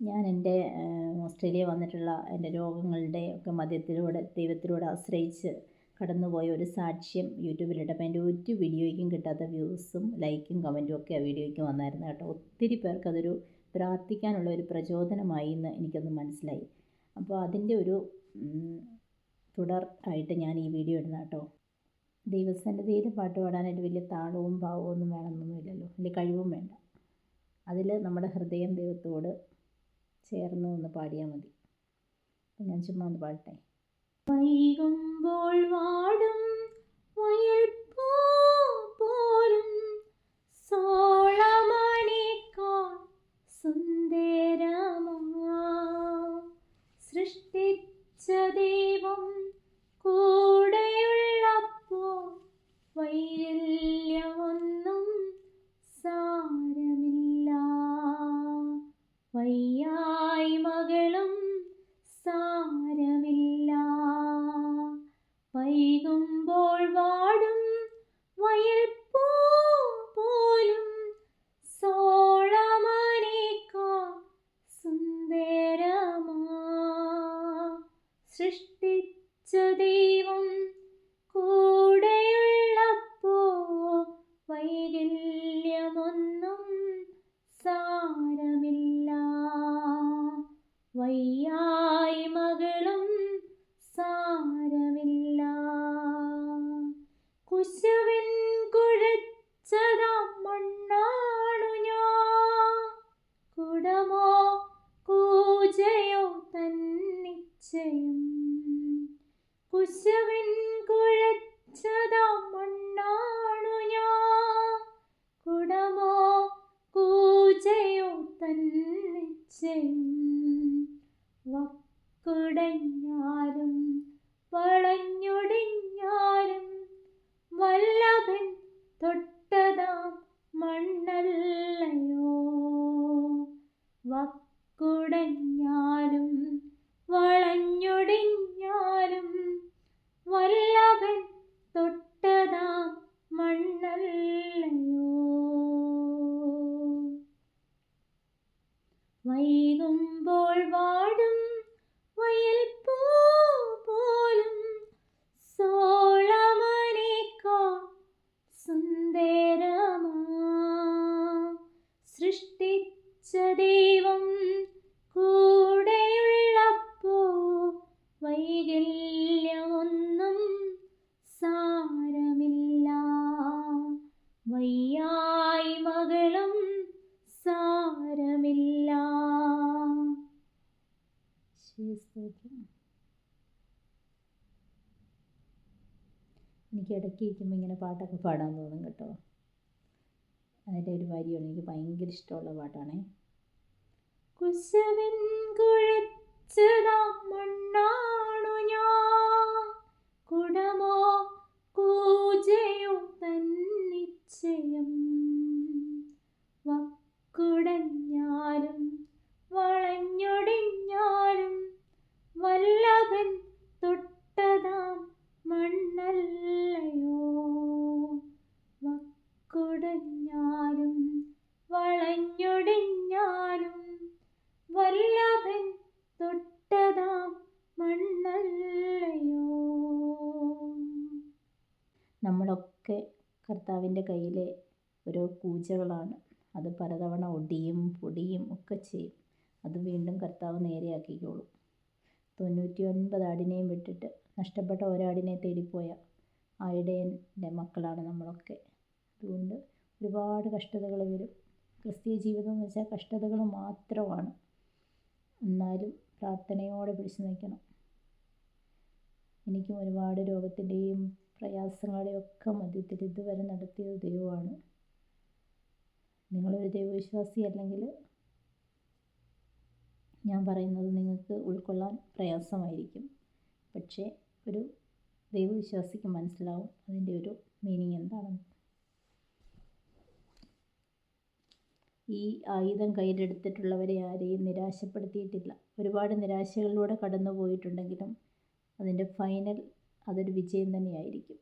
ഞാൻ എന്റെ ഓസ്ട്രേലിയ വന്നിട്ടുള്ള എന്റെ രോഗങ്ങളുടെ ഒക്കെ മധ്യത്തിലൂടെ ദൈവത്തിലൂടെ ആശ്രയിച്ച് കടന്നുപോയ ഒരു സാക്ഷ്യം യൂട്യൂബിലിട്ട് അപ്പോൾ എന്റെ ഒരു വീഡിയോയ്ക്കും കിട്ടാത്ത വ്യൂസും ലൈക്കും കമന്റും ഒക്കെ ആ വീഡിയോയ്ക്ക് വന്നായിരുന്നു കേട്ടോ. ഒത്തിരി പേർക്ക് അതൊരു പ്രാർത്ഥിക്കാനുള്ള ഒരു പ്രചോദനമായി എന്ന് എനിക്കത് മനസ്സിലായി. അപ്പോൾ അതിന്റെ ഒരു തുടർ ആയിട്ട് ഞാൻ ഈ വീഡിയോ ഇടുന്ന കേട്ടോ. ദൈവസന്നിധിയിൽ പാട്ട് പാടാനായിട്ട് വലിയ താളവും ഭാവവും ഒന്നും വേണമെന്നൊന്നുമില്ലല്ലോ. വലിയ കഴിവും വേണ്ട. അതിൽ നമ്മുടെ ഹൃദയം ദൈവത്തോട് ചേർന്ന് ഒന്ന് പാടിയാൽ മതി. ഞാൻ ചുമ്മാ ഒന്ന് പാടട്ടെ. വൈകുമ്പോൾ വാടും വയൽ പോലും സോളമണിക്കാൾ സുന്ദരമാ. സൃഷ്ടിച്ച സൃഷ്ടിച്ച ദൈവം കൂടെയുള്ളപ്പോ വൈകല്യമൊന്നും സാരമില്ല. വയ്യായ്മകളും സാരമില്ല. കുശവൻ കുഴച്ചതാ മണ്ണാണു മണ്ണാണു ഞാൻ. കുടമോ കൂജയോ വക്കുടഞ്ഞാലും വളഞ്ഞൊടിഞ്ഞാലും വല്ലഭൻ വയ്യായ്മകളും സാരമില്ല. സ്തോത്രം എനിക്ക് ഇടയ്ക്ക് ഇരിക്കുമ്പോൾ ഇങ്ങനെ പാട്ടൊക്കെ പാടാൻ തോന്നും കേട്ടോ. അതിന്റെ ഒരു വരിയാണ് എനിക്ക് ഭയങ്കര ഇഷ്ടമുള്ള പാട്ടാണേ. കുശവൻ കുഴച്ചതാ ഞാൻ. കുടമോ കൂജയോ നമ്മളൊക്കെ കർത്താവിന്റെ കയ്യിലെ ഓരോ പൂജകളാണ് അത് പലതവണ ഒടിയും പൊടിയും ഒക്കെ ചെയ്യും. അത് വീണ്ടും കർത്താവ് നേരെയാക്കിക്കോളും. തൊണ്ണൂറ്റി ഒൻപത് ആടിനെയും വിട്ടിട്ട് നഷ്ടപ്പെട്ട ഒരാടിനെ തേടിപ്പോയ ആ ഇടയന്റെ മക്കളാണ് നമ്മളൊക്കെ. അതുകൊണ്ട് ഒരുപാട് കഷ്ടതകൾ വരും. ക്രിസ്തീയ ജീവിതം എന്ന് വെച്ചാൽ കഷ്ടതകൾ മാത്രമാണ്. എന്നാലും പ്രാർത്ഥനയോടെ പിടിച്ചു നിൽക്കണം. എനിക്കും ഒരുപാട് രോഗത്തിന്റെയും പ്രയാസങ്ങളുടെയും ഒക്കെ മധ്യത്തിൽ ഇതുവരെ നടത്തിയ ദൈവമാണ്. നിങ്ങളൊരു ദൈവവിശ്വാസി അല്ലെങ്കിൽ ഞാൻ പറയുന്നത് നിങ്ങൾക്ക് ഉൾക്കൊള്ളാൻ പ്രയാസമായിരിക്കും. പക്ഷേ ഒരു ദൈവവിശ്വാസിക്ക് മനസ്സിലാവും അതിന്റെ ഒരു മീനിങ് എന്താണെന്ന് ഈ ആയുധം കയ്യിലെടുത്തിട്ടുള്ളവരെ ആരെയും നിരാശപ്പെടുത്തിയിട്ടില്ല. ഒരുപാട് നിരാശകളിലൂടെ കടന്നു പോയിട്ടുണ്ടെങ്കിലും അതിന്റെ ഫൈനൽ അതൊരു വിജയം തന്നെയായിരിക്കും.